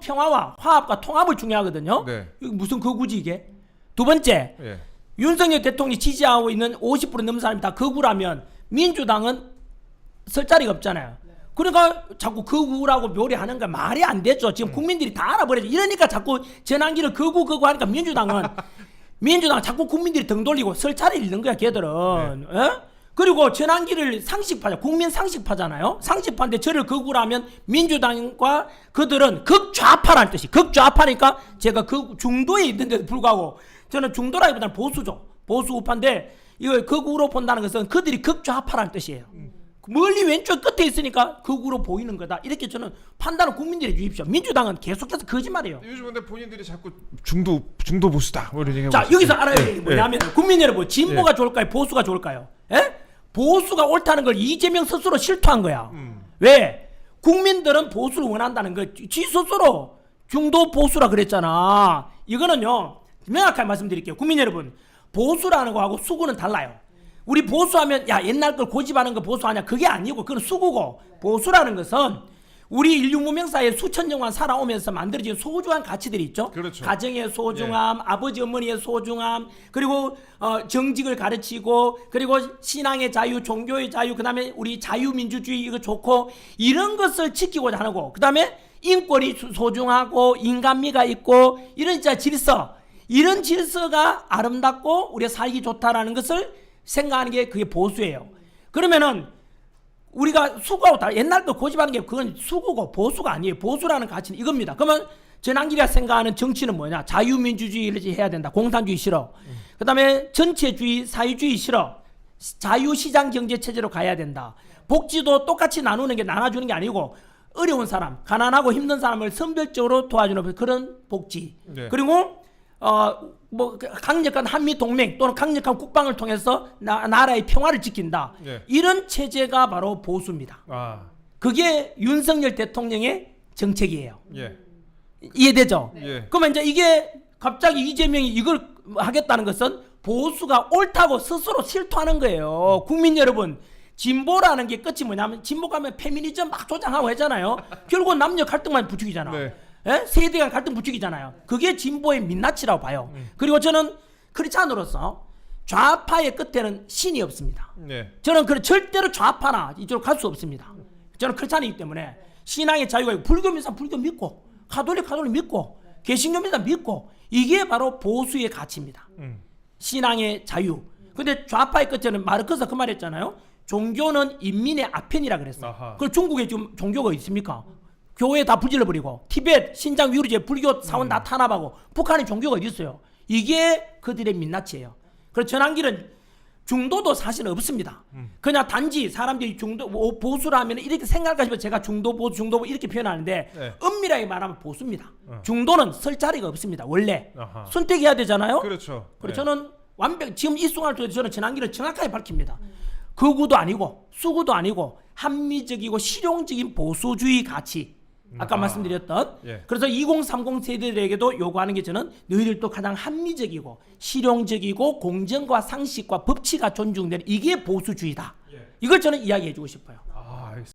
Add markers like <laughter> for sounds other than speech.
평화와 화합과 통합을 중요하거든요. 네. 무슨 거구지 이게? 두 번째, 예. 윤석열 대통령이 지지하고 있는 50% 넘는 사람이 다 거구라면 민주당은 설 자리가 없잖아요. 그러니까 자꾸 거구라고 묘리하는 거 말이 안 되죠. 지금 국민들이 다 알아버리죠. 이러니까 자꾸 전환기를 거구 거구 하니까 민주당은 <laughs> 민주당 자꾸 국민들이 등 돌리고 설 자리를 잃는 거야 걔들은. 예? 그리고 전환기를 상식파자 국민 상식파잖아요. 상식파인데 저를 거구라면 민주당과 그들은 극좌파라는 뜻이 극좌파니까 제가 그 중도에 있는데도 불구하고 저는 중도라기보다는 보수죠. 보수 우파인데 이걸 극우로 본다는 것은 그들이 극좌파라는 뜻이에요. 멀리 왼쪽 끝에 있으니까 극우로 보이는 거다. 이렇게 저는 판단을 국민들이 주십시오. 민주당은 계속해서 거짓말이에요. 요즘 근데 본인들이 자꾸 중도 중도 보수다 뭐 이런 얘기. 자 여기서 알아야 될게 뭐냐면 국민 여러분 예. 진보가 좋을까요 보수가 좋을까요? 예? 보수가 옳다는 걸 이재명 스스로 실토한 거야. 음. 왜? 국민들은 보수를 원한다는 거. 지 스스로 중도 보수라 그랬잖아. 이거는요 명확하게 말씀드릴게요. 국민 여러분 보수라는 거하고 수구는 달라요. 우리 보수하면 야 옛날 걸 고집하는 거 보수하냐 그게 아니고 그건 수구고 보수라는 것은 우리 인류 문명사에 수천 년간 살아오면서 만들어진 소중한 가치들이 있죠. 그렇죠. 가정의 소중함, 아버지 어머니의 소중함, 그리고 어, 정직을 가르치고 그리고 신앙의 자유, 종교의 자유, 그다음에 우리 자유민주주의 이거 좋고 이런 것을 지키고자 하는 거. 그다음에 인권이 수- 소중하고 인간미가 있고 이런 진짜 질서, 이런 질서가 아름답고 우리가 살기 좋다라는 것을 생각하는 게 그게 보수예요. 그러면은 우리가 수고하고 다 옛날 거 고집하는 게 그건 수고고 보수가 아니에요. 보수라는 가치는 이겁니다. 그러면 전환기가 생각하는 정치는 뭐냐? 자유민주주의를 해야 된다. 공산주의 싫어. 그다음에 전체주의, 사회주의 싫어. 자유시장 경제 체제로 가야 된다. 복지도 똑같이 나누는 게 나눠주는 게 아니고 어려운 사람, 가난하고 힘든 사람을 선별적으로 도와주는 그런 복지. 네. 그리고 어 뭐 강력한 한미 동맹 또는 강력한 국방을 통해서 나, 나라의 평화를 지킨다. 네. 이런 체제가 바로 보수입니다. 아 그게 윤석열 대통령의 정책이에요. 예. 이해되죠? 예. 그러면 이제 이게 갑자기 이재명이 이걸 하겠다는 것은 보수가 옳다고 스스로 실토하는 거예요. 국민 여러분, 진보라는 게 끝이 뭐냐면 진보 가면 페미니즘 막 조장하고 하잖아요. 결국 남녀 갈등만 부추기잖아. 네. 예? 세대 간 갈등 부추기잖아요. 그게 진보의 민낯이라고 봐요. 그리고 저는 크리스찬으로서 좌파의 끝에는 신이 없습니다. 예. 저는 그 절대로 좌파나 이쪽으로 갈 수 없습니다. 저는 크리스찬이기 때문에 신앙의 자유가 있고 불교 믿사 불교 믿고 가톨릭 가톨릭 믿고 개신교 믿사 믿고 이게 바로 보수의 가치입니다. 음. 신앙의 자유. 근데 좌파의 끝에는 마르크스가 그 말했잖아요. 종교는 인민의 아편이라 그랬어. 아하. 그 중국에 지금 종교가 있습니까? 교회 다 불질러 버리고 티벳, 신장 위루제 불교 사원 음. 다 탄압하고 북한에 종교가 어디 있어요? 이게 그들의 민낯이에요. 그래서 전환기는 중도도 사실 없습니다. 음. 그냥 단지 사람들이 중도 뭐 보수라면 이렇게 생각하시면 제가 중도 보수 중도 보수 이렇게 표현하는데 네. 엄밀하게 말하면 보수입니다. 중도는 설 자리가 없습니다. 원래 아하. 선택해야 되잖아요. 그렇죠. 그래서 예. 저는 완벽 지금 이 순간을 통해서 저는 전환기를 정확하게 밝힙니다. 극우도 아니고 수구도 아니고 합리적이고 실용적인 보수주의 가치. 아까 아. 말씀드렸던 예. 그래서 2030 세대들에게도 요구하는 게 저는 너희들도 가장 합리적이고 실용적이고 공정과 상식과 법치가 존중되는 이게 보수주의다. 예. 이걸 저는 이야기해 주고 싶어요.